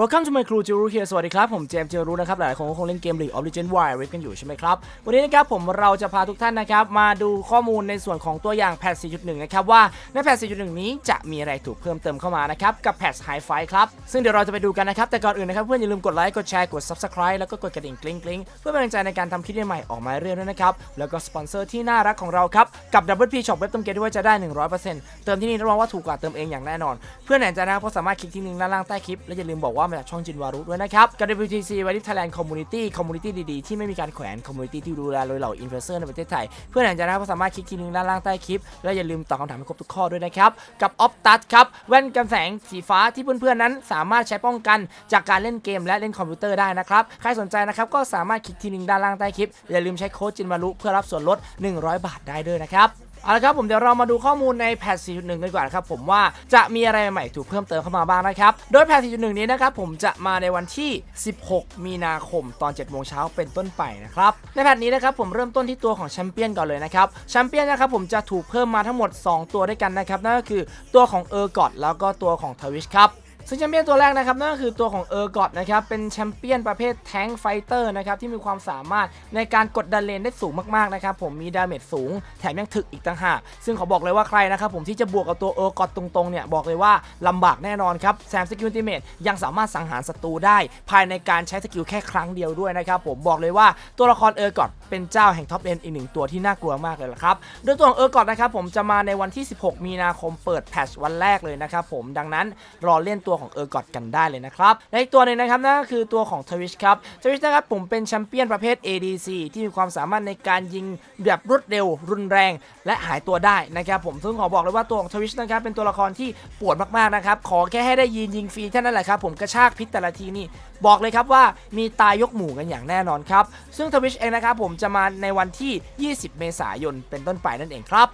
Welcome to my crew จิรูเฮียสวัสดีครับ ผมเจมส์จิรูนะครับ หลายคนก็คงเล่นเกม League of Legends Wild Rift กันอยู่ใช่ไหมครับ วันนี้นะครับผมเราจะพาทุกท่านนะครับ มาดูข้อมูลในส่วนของตัวอย่างแพท 4.1 นะครับ ว่าในแพท 4.1 นี้จะมีอะไรถูกเพิ่มเติมเข้ามานะครับ กับแพท High Five ครับ ซึ่งเดี๋ยวเราจะไปดูกันนะครับ แต่ก่อนอื่นนะครับเพื่อนอย่าลืมกดไลค์กดแชร์กด Subscribe แล้วก็กดกระดิ่งกริ๊งกริ๊งเพื่อเป็นกำลังใจในการทำคลิปใหม่ออกมาเรื่อยๆด้วยนะครับแล้วก็สปอนเซอร์ที่น่ารักของเราครับกับ Double P Shop เว็บเติมเกมด้วยจะได้ 100%เติมที่นี่รับรองว่าถูกกว่าเติมเองอย่างแน่นอน เพื่อนไหนจะนะครับก็สามารถคลิกที่ลิงก์ด้านล่างใต้คลิปและอย่าลืมบอกว่ามาจากช่องจินวารุด้วยนะครับ กับ WTC ไวริฟไทยแลนด์คอมมูนิตี้คอมมูนิตี้ดีๆ ที่ไม่มีการแขวนคอมมูนิตี้ที่ดูแลโดยเหล่าอินฟลูเอนเซอร์ในประเทศไทย เพื่อนหนจะนะครับก็สามารถคลิกที่ลิงก์ด้านล่างใต้คลิป และอย่าลืมตอบคำถามให้ครบทุกข้อด้วยนะครับ กับ Optus ครับแว่นกันแสงสีฟ้าที่เพื่อนๆนั้นสามารถใช้ป้องกันจากการเล่นเกมและเล่นคอมพิวเตอร์ได้นะครับใครสนใจนะครับก็สามารถคลิกที่ลิงก์ด้านล่างใต้คลิปอย่าลืมใช้โค้ดจินวารุเพื่อรับส่วนลด 100 บาทได้ด้วยนะครับ เอาละครับผมเดี๋ยวเรามาดูข้อมูลในแพท4.1 กันดีกว่านครับผมว่าจะมีอะไรใหม่ๆถูกเพิ่มเติมเข้ามาบ้างนะครับ โดยแพท4.1 นี้นะครับผมจะมาในวันที่ 16 มีนาคมตอน 7 โมงเช้าเป็นต้นไปนะครับ ในแพทนี้นะครับผมเริ่มต้นที่ตัวของแชมเปี้ยนก่อนเลยนะครับแชมเปี้ยนนะครับผมจะถูกเพิ่มมาทั้งหมด 2 ตัวด้วยกันนะครับนั่นก็คือตัวของเออร์กอดแล้วก็ตัวของทวิชครับ ซึ่งแชมเปี้ยนตัวแรกนะครับนั่นก็คือตัวของเออร์กอดนะครับเป็นแชมเปี้ยนประเภทแทงค์ไฟเตอร์นะครับที่มีความสามารถในการกดดันเลนได้สูงมากๆนะครับผมมีดาเมจสูง แถมยังถึกอีกต่างหาก ซึ่งขาบอกเลยว่าใครนะครับผมที่จะบวกกับตัวเออร์กอดตรงๆเนี่ยบอกเลยว่าลำบากแน่นอนครับแซมสกิลติเมตยังสามารถสังหารศัตรูได้ ภายในการใช้สกิลแค่ครั้งเดียวด้วยนะครับผมบอกเลยว่าตัวละครเออร์กอดเป็นเจ้าแห่งท็อปเลนอีกหนึ่งตัวที่น่ากลัวมากเลยละครับโดยตัวของเออร์กอดนะครับผมจะมาในวันที่ 16 มีนาคมเปิดแพทช์วันแรกเลยนะครับผมดังนั้นรอเล่นตัวของเออร์กอดกันได้เลยนะครับและอีกตัวหนึ่งนะครับนั่นก็คือตัวของทวิชครับทวิชนะครับผมเป็นแชมเปี้ยนประเภท ADC ที่มีความสามารถในการยิงแบบรวดเร็ว รุนแรง และหายตัวได้นะครับผมซึ่งขอบอกเลยว่าตัวของทวิชนะครับเป็นตัวละครที่ปวดมากๆนะครับขอแค่ให้ได้ยินยิงฟรีเท่านั้นแหละครับผมกระชากพิษแต่ละทีนี่บอกเลยครับว่ามีตายยกหมู่กันอย่างแน่นอนครับซึ่งทวิชเองนะครับผมจะมาในวันที่ 20 เมษายนเป็นต้นไปนั่นเองครับ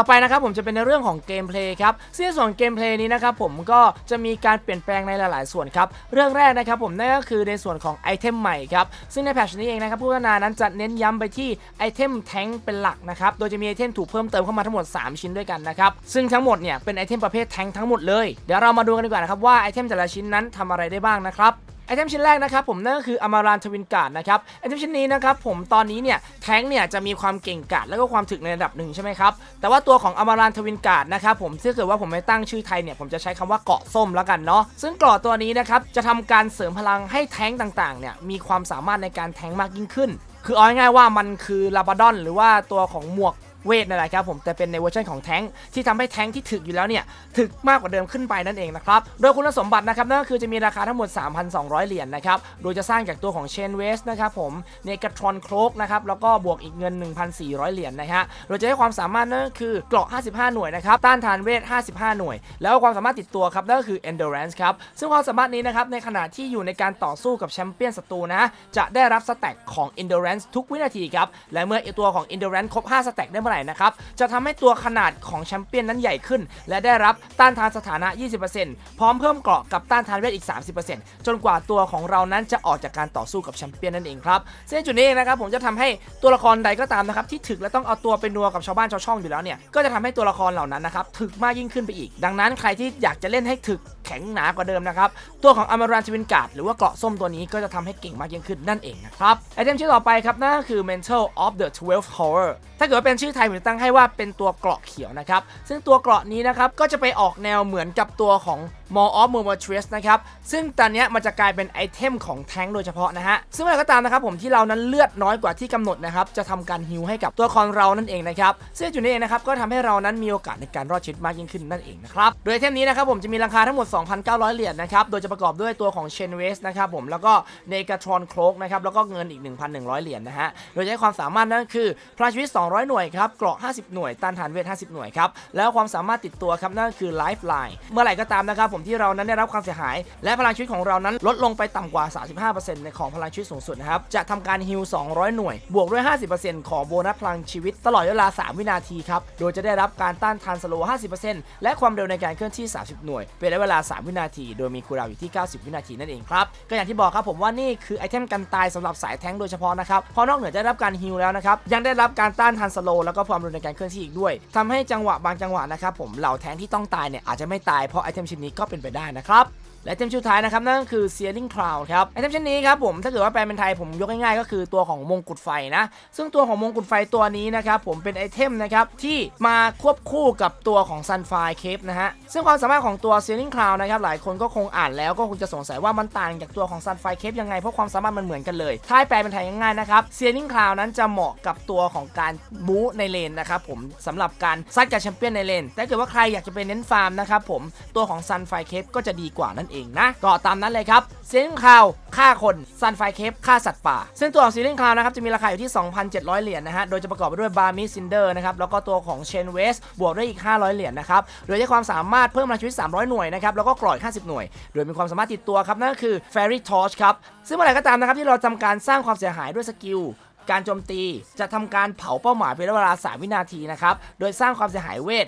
ต่อไปนะครับผมจะเป็นในเรื่องของเกมเพลย์ครับซึ่งในส่วนเกมเพลย์นี้นะครับผมก็จะมีการเปลี่ยนแปลงในหลาย ๆ ส่วนครับเรื่องแรกนะครับผมนั่นก็คือในส่วนของไอเทมใหม่ครับซึ่งในแพทชนี้เองนะครับผู้พัฒนานั้นจะเน้นย้ำไปที่ไอเทมแทงเป็นหลักนะครับโดยจะมีไอเทมถูกเพิ่มเติมเข้ามาทั้งหมด 3 ชิ้นด้วยกันนะครับซึ่งทั้งหมดเนี่ยเป็นไอเทมประเภทแทงทั้งหมดเลยเดี๋ยวเรามาดูกันดีกว่านะครับว่าไอเทมแต่ละชิ้นนั้นทำอะไรได้บ้างนะครับ ไอเทมชิ้นแรกนะครับผมนั่นก็คืออมารานทวินการ์ดนะครับไอเทมชิ้นนี้นะครับผมตอนนี้เนี่ยแท้งเนี่ยจะมีความเก่งกาจแล้วก็ความถึกในระดับหนึ่งใช่ไหมครับแต่ว่าตัวของอมารานทวินการ์ดนะครับผมถ้าเกิดว่าผมไม่ตั้งชื่อไทยเนี่ยผมจะใช้คำว่าเกาะส้มแล้วกันเนาะซึ่งเกาะตัวนี้นะครับจะทำการเสริมพลังให้แท้งต่างๆเนี่ยมีความสามารถในการแท้งมากยิ่งขึ้น คือเอาง่ายๆว่ามันคือลาบาดอน หรือว่าตัวของหมวก เวทนั่นแหละครับผมแต่เป็นในเวอร์ชันของแท้งค์ที่ทำให้แท้งค์ที่ถึกอยู่แล้วเนี่ยถึกมากกว่าเดิมขึ้นไปนั่นเองนะครับโดยคุณสมบัตินะครับนั่นก็คือจะมีราคาทั้งหมด 3,200 เหรียญนะครับโดยจะสร้างจากตัวของเชนเวสนะครับผมเนกาทรอนโครกนะครับแล้วก็บวกอีกเงิน 1,400 เหรียญนะฮะโดยจะให้ความสามารถนั่นก็คือเกราะ 55 หน่วยนะครับต้านทานเวท 55 หน่วย แล้วก็ความสามารถติดตัวครับนั่นก็คือ endurance ครับซึ่งความสามารถนี้นะครับในขณะที่อยู่ในการต่อสู้กับแชมเปี้ยนศัตรูนะจะได้รับสแต็กของ endurance ทุกวินาทีครับและเมื่อตัวของ endurance ครบ5สแต็กได้มื่อไหร่นะครับ จะทำให้ตัวขนาดของแชมเปี้ยนนั้นใหญ่ขึ้น และได้รับต้านทานสถานะ 20%พร้อมเพิ่มเกราะกับต้านทานเวทอีก 30%จนกว่าตัวของเรานั้นจะออกจากการต่อสู้กับแชมเปี้ยนนั่นเองครับซึ่งในจุดนี้เองนะครับผมจะทำให้ตัวละครใดก็ตามนะครับที่ถึกและต้องเอาตัวไปนัวกับชาวบ้านชาวช่องอยู่แล้วเนี่ยก็จะทำให้ตัวละครเหล่านั้นนะครับถึกมากยิ่งขึ้นไปอีก ดังนั้นใครที่อยากจะเล่นให้ถึก แข็งหนากว่าเดิมนะครับ ตัวของอมรันทวินการ์ดหรือว่าเกราะส้มตัวนี้ก็จะทำให้เก่งมากยิ่งขึ้นนั่นเองนะครับ ไอเทมชิ้นต่อไปครับนั่นก็คือ mental of the 12 horror ถ้าเกิดว่าเป็นชื่อไทยผมจะตั้งให้ว่าเป็นตัวเกราะเขียวนะครับ ซึ่งตัวเกราะนี้นะครับก็จะไปออกแนวเหมือนกับตัวของ m o r of m u r m u r t r e s นะครับ ซึ่งตอนนี้มันจะกลายเป็นไอเทมของแทงโดยเฉพาะนะฮะ ซึ่งเมื่อไหร่ก็ตามนะครับผมที่เรานั้นเลือดน้อยกว่าที่กำหนดนะครับ จะทำการฮิวให้กับตัวละครเรานั่นเองนะครับ ซึ่งจุดนี้เองนะครับก็ทำให้เรานั้นมีโอกาสในการรอดชีวิตมากยิ่งขึ้นนั่นเองนะครับ โดยไอเทมนี้นะครับผมจะมีราคาทั้งหมด 2,900 เหรียญนะครับ โดยจะประกอบด้วยตัวของ Chain w a s t นะครับผมแล้วก็ Negatron Cloak นะครับแล้วก็เงินอีก 1,100 เหรียญนะฮะ โดยให้ความสามารถนั่นคือพลังชีวิต 200 หน่วยครับเกราะ 50 หน่วยต้านทานเวท 50 หน่วยครับแล้วความสามารถติดตัวครับนั่นคือ Lifeline เมื่อไหร่ก็ตามนะครับผมผมที่เรานั้นได้รับความเสียหาย และพลังชีวิตของเรานั้นลดลงไปต่ำกว่า 35%ในของพลังชีวิตสูงสุดนะครับ จะทำการฮิล200 หน่วย บวกด้วย 50%ของโบนัสพลังชีวิตตลอดเวลา 3 วินาทีครับ โดยจะได้รับการต้านทานสโลว์50%และความเร็วในการเคลื่อนที่ 30 หน่วย เป็นระยะเวลา 3 วินาที โดยมีคูลดาวอยู่ที่ 90 วินาทีนั่นเองครับ ก็อย่างที่บอกครับผมว่านี่คือไอเทมกันตายสำหรับสายแท้งโดยเฉพาะนะครับ เพราะนอกเหนือจะได้รับการฮิลแล้วนะครับ ยังได้รับการต้านทานสโลว์แล้วก็ความเร็วในการเคลื่อนที่อีกด้วยทำให้จังหวะบางจังหวะนะครับผมเหล่าแท้งที่ต้องตายเนี่ยอาจจะไม่ตายเพราะไอเทมชิ้นนี้ก็เป็นไปได้นะครับ และเทมชุดท้ายนะครับนั่นก็คือ Searing Cloud ครับไอเทมชิ้นนี้ครับผมถ้าเกิดว่าแปลเป็นไทยผมยกง่ายๆ ก็คือตัวของมงกุฎไฟนะ ซึ่งตัวของมงกุฎไฟตัวนี้นะครับผมเป็นไอเทมนะครับที่มาควบคู่กับตัวของ Sunfire Cape นะฮะซึ่งความสามารถของตัว Searing Cloud นะครับหลายคนก็คงอ่านแล้วก็คงจะสงสัยว่ามันต่างจากตัวของ Sunfire Cape ยังไงเพราะความสามารถมันเหมือนกันเลยถ้าแปลเป็นไทยง่ายๆนะครับ Searing Cloud นั้นจะเหมาะกับตัวของการบู๊ในเลนนะครับผมสำหรับการซัดกับแชมเปี้ยนในเลนแต่ถ้าเกิดว่าใครอยากจะไปเน้นฟาร์มนะครับผมตัวของ Sunfire Cape ก็จะดีกว่านั่นเองนะ ก็ตามนั้นเลยครับ Searing Cloud ฆ่าคน Sunfire Cape ฆ่าสัตว์ป่า ซึ่งตัวของ Searing Cloud นะครับจะมีราคาอยู่ที่ 2,700 เหรียญนะฮะ โดยจะประกอบไปด้วย Barmy Cinder นะครับ แล้วก็ตัวของ Chain West บวกด้วยอีก 500 เหรียญนะครับ โดยใช้ความสามารถเพิ่มพลังชีวิต 300 หน่วยนะครับ แล้วก็กรอย50 หน่วย โดยมีความสามารถติดตัวครับนั่นก็คือ Fairy Torch ครับซึ่งเมื่อไหร่ก็ตามนะครับที่เราทำการสร้างความเสียหายด้วยสกิล การโจมตี จะทำการเผาเป้าหมายเป็นเวลา 3 วินาทีนะครับ โดยสร้างความเสียหายเวท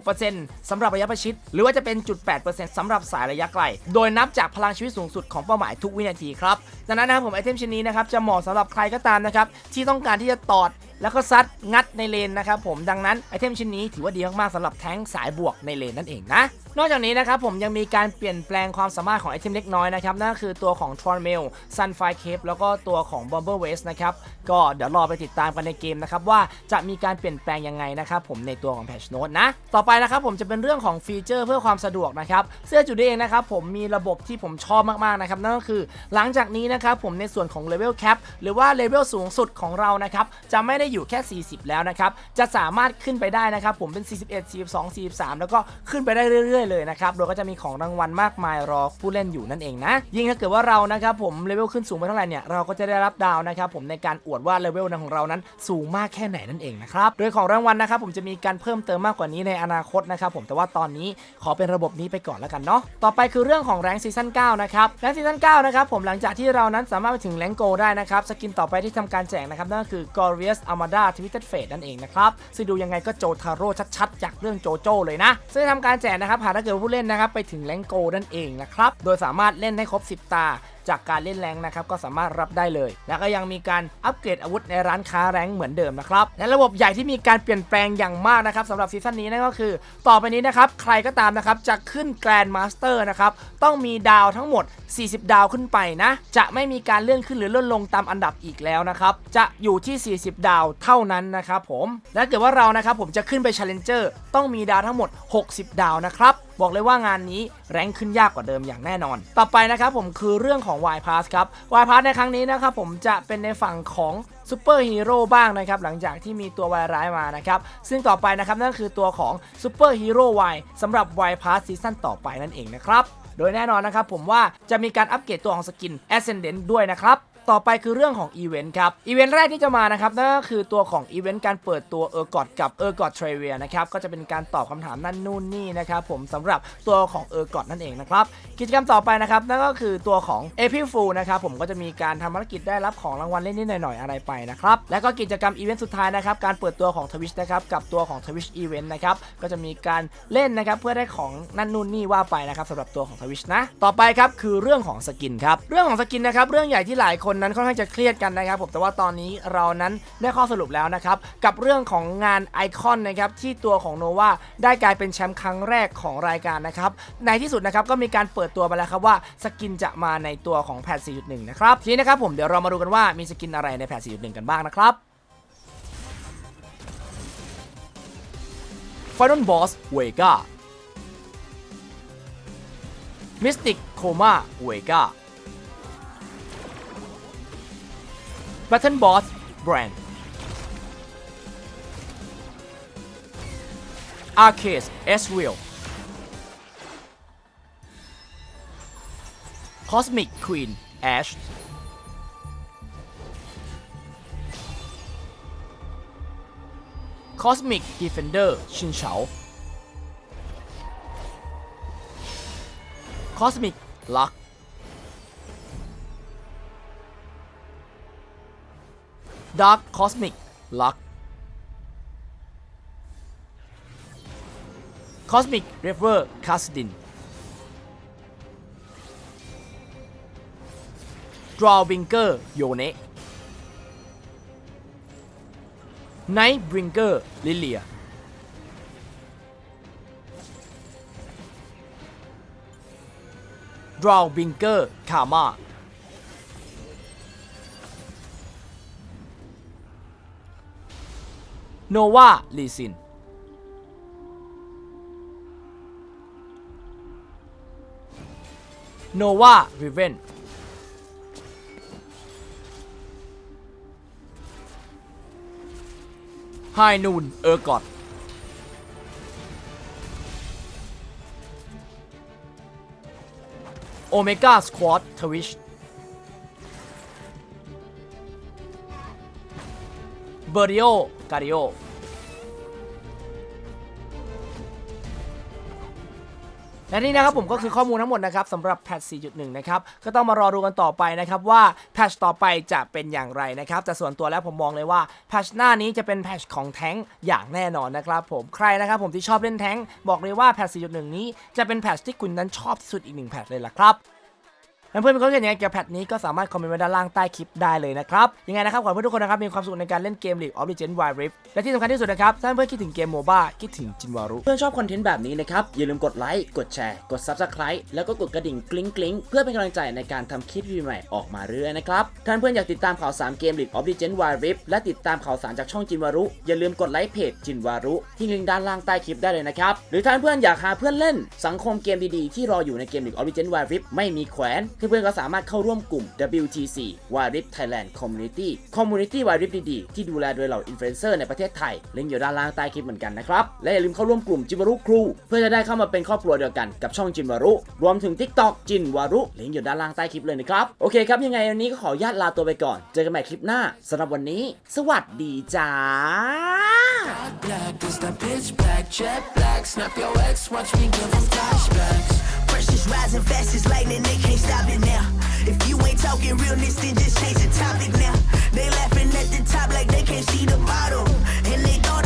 1.6%สำหรับระยะประชิด หรือว่าจะเป็น 0.8%สำหรับสายระยะไกล โดยนับจากพลังชีวิตสูงสุดของเป้าหมายทุกวินาทีครับดังนั้นนะครับผมไอเทมชิ้นนี้นะครับจะเหมาะสำหรับใครก็ตามนะครับที่ต้องการที่จะตอดแล้วก็ซัดงัดในเลนนะครับผมดังนั้นไอเทมชิ้นนี้ถือว่าดีมากๆสำหรับแท้งสายบวกในเลนนั่นเองนะ นอกจากนี้นะครับผมยังมีการเปลี่ยนแปลงความสามารถของไอเทมเล็กน้อยนะครับนั่นก็คือตัวของ t r o n m a i l Sunfire Cape แล้วก็ตัวของ Bomber Waste นะครับก็เดี๋ยวรอไปติดตามกันในเกมนะครับว่าจะมีการเปลี่ยนแปลงยังไงนะครับผมในตัวของ Patch Note นะต่อไปนะครับผมจะเป็นเรื่องของฟีเจอร์เพื่อความสะดวกนะครับเสื้อจุดเองนะครับผมมีระบบที่ผมชอบมากๆนะครับนั่นก็คือ หลังจากนี้นะครับผมในส่วนของ Level Cap หรือว่า Level สูงสุดของเรานะครับจะไม่ได้อยู่แค่ 40 แล้วนะครับจะสามารถขึ้นไปได้นะครับผมเป็น 41 42 43 แล้วก็ขึ้นไปได้เรื่อยๆเลยนะครับโดยก็จะมีของรางวัลมากมายรอผู้เล่นอยู่นั่นเองนะ ยิ่งถ้าเกิดว่าเรานะครับผมเลเวลขึ้นสูงไปเท่าไหร่เนี่ยเราก็จะได้รับดาวนะครับผมในการอวดว่าเลเวลของเรานั้นสูงมากแค่ไหนนั่นเองนะครับโดยของรางวัลนะครับผมจะมีการเพิ่มเติมมากกว่านี้ในอนาคตนะครับผมแต่ว่าตอนนี้ขอเป็นระบบนี้ไปก่อนแล้วกันเนาะต่อไปคือเรื่องของแรงซีซั่น9นะครับแรงซีซั่น9นะครับผมหลังจากที่เรานั้นสามารถไปถึงแรงโกได้นะครับสกินต่อไปที่ทำการแจกนะครับนั่นก็คือ Glorious Armada Twisted Fate นั่นเองนะครับซึ่งดูยังไงก็โจทาโร่ชัดๆจากเรื่องโจโจ้เลยนะซึ่งทำการแจกนะครับหาถ้าเกิดผู้เล่นนะครับไปถึงแรงโกนั่นเองนะครับ โดยสามารถเล่นให้ครบ 10 ตา จากการเล่นแรงนะครับก็สามารถรับได้เลย แล้วก็ยังมีการอัปเกรดอาวุธในร้านค้าแรงเหมือนเดิมนะครับและระบบใหญ่ที่มีการเปลี่ยนแปลงอย่างมากนะครับสำหรับซีซั่นนี้นั่นก็คือ ต่อไปนี้นะครับใครก็ตามนะครับจะขึ้นแกรนด์มาสเตอร์นะครับต้องมีดาวทั้งหมด 40 ดาวขึ้นไปนะ จะไม่มีการเลื่อนขึ้นหรือเลื่อนลงตามอันดับอีกแล้วนะครับจะอยู่ที่ 40 ดาวเท่านั้นนะครับผมและเกิดว่าเรานะครับผมจะขึ้นไป Challenger ต้องมีดาวทั้งหมด 60 ดาวนะครับบอกเลยว่างานนี้แรงขึ้นยากกว่าเดิมอย่างแน่นอน ต่อไปนะครับผมคือเรื่องของ Y Pass ครับ Y Pass ในครั้งนี้นะครับผมจะเป็นในฝั่งของซูเปอร์ฮีโร่บ้างนะครับ หลังจากที่มีตัววายร้ายมานะครับ ซึ่งต่อไปนะครับ นั่นคือตัวของซูเปอร์ฮีโร่ Y สำหรับ Y Pass ซีซั่นต่อไปนั่นเองนะครับ โดยแน่นอนนะครับผมว่าจะมีการอัปเกรดตัวของสกิน Ascendant ด้วยนะครับ ต่อไปคือเรื่องของอีเวนต์ครับ อีเวนต์แรกที่จะมานะครับนั่นก็คือตัวของอีเวนต์การเปิดตัวเออร์กอดกับเออร์กอดเทรเวียนะครับก็จะเป็นการตอบคำถามนั่นนู่นนี่นะครับผมสำหรับตัวของเออร์กอดนั่นเองนะครับกิจกรรมต่อไปนะครับนั่นก็คือตัวของเอพิฟูนะครับผมก็จะมีการทำภารกิจได้รับของรางวัลเล่นนิดหน่อยๆอะไรไปนะครับแล้วก็กิจกรรมอีเวนต์สุดท้ายนะครับการเปิดตัวของทวิชนะครับกับตัวของทวิชอีเวนต์นะครับก็จะมีการเล่นนะครับเพื่อได้ของนั่นนู่นนี่ว่าไปนะครับสำหรับตัวของทวิชนะ ต่อไปครับคือเรื่องของสกินครับเรื่องของสกินนะครับเรื่องใหญ่ที่หลายคนนั้นค่อนข้างจะเครียดกันนะครับผมแต่ว่าตอนนี้เรานั้นได้ข้อสรุปแล้วนะครับกับเรื่องของงานไอคอนนะครับที่ตัวของโนวาได้กลายเป็นแชมป์ครั้งแรกของรายการนะครับในที่สุดนะครับก็มีการเปิดตัวไปแล้วครับว่าสกินจะมาในตัวของแพท4.1 นะครับทีนี้นะครับผมเดี๋ยวเรามาดูกันว่ามีสกินอะไรในแพท4.1 กันบ้างนะครับ Final Boss Vega Mystic Coma Vega Battle Boss Brand Arcade Ezreal Cosmic Queen Ash Cosmic Defender ชินเฉา Cosmic Luck Dark Cosmic Luck Cosmic River c a s d i n Drawbinker Yone Nightbringer Lilia Drawbinker Karma โนวาลีซิน โนวาริเวนไฮนูนเออร์กอดโอเมก้าสควอตทวิชเบอริโอ a r i o และนี่นะครับผมก็คือข้อมูลทั้งหมดนะครับสำหรับแพท 4.1 นะครับ ก็ต้องมารอดูกันต่อไปนะครับว่าแพทต่อไปจะเป็นอย่างไรนะครับ แต่ส่วนตัวแล้วผมมองเลยว่าแพทหน้านี้จะเป็นแพทของแท้งอย่างแน่นอนนะครับผมใครนะครับผมที่ชอบเล่นแท้งบอกเลยว่าแพท 4.1 นี้จะเป็นแพทที่คุณนั้นชอบที่สุดอีกหนึ่งแพทเลยล่ะครับ เพื่อนๆมีความคิดเห็นยังไงเกี่ยวกับแพทนี้ก็สามารถคอมเมนต์ไว้ด้านล่างใต้คลิปได้เลยนะครับยังไงนะครับขอให้เพื่อนทุกคนนะครับมีความสุขในการเล่นเกม League of Legends Wild Rift และที่สำคัญที่สุดนะครับถ้าเพื่อนคิดถึงเกมโมบ้าคิดถึงจินวารุเพื่อนชอบคอนเทนต์แบบนี้นะครับอย่าลืมกดไลค์กดแชร์กด Subscribe แล้วก็กดกระดิ่งกริ๊งกริ๊งเพื่อเป็นกำลังใจในการทำคลิปวิดีโอใหม่ออกมาเรื่อยนะครับท่านเพื่อนอยากติดตามข่าวสารเกม League of Legends Wild Rift และติดตามข่าวสารจากช่องจินวารุอย่าลืมกดไลค์เพจจินวารุที่ลิงก์ด้านล่างใต้คลิปได้เลยนะครับหรือท่านเพื่อนอยากหาเพื่อนเล่น สังคมเกมดีๆที่รออยู่ในเกม League of Legends Wild Rift ไม่มีแขวนเพื่อนๆก็สามารถเข้าร่วมกลุ่ม WTC Wild Rift Thailand Community Community Wild Rift ดีๆ ที่ดูแลโดยเหล่าอินฟลูเอนเซอร์ในประเทศไทย ลิงก์อยู่ด้านล่างใต้คลิปเหมือนกันนะครับ และอย่าลืมเข้าร่วมกลุ่มจินวารุครู เพื่อจะได้เข้ามาเป็นครอบครัวเดียวกันกับช่องจินวารุ รวมถึง TikTok จินวารุ ลิงก์อยู่ด้านล่างใต้คลิปเลยนะครับ โอเคครับ ยังไงวันนี้ก็ขอญาตลาตัวไปก่อน เจอกันใหม่คลิปหน้าสำหรับวันนี้ สวัสดีจ้า black is the pitch black, jet black. Snap your ex, watch me give them flashbacks. rising fast as lightning, they can't stop it now. If you ain't talking realness, then just change the topic now. They laughing at the top like they can't see the bottom. And they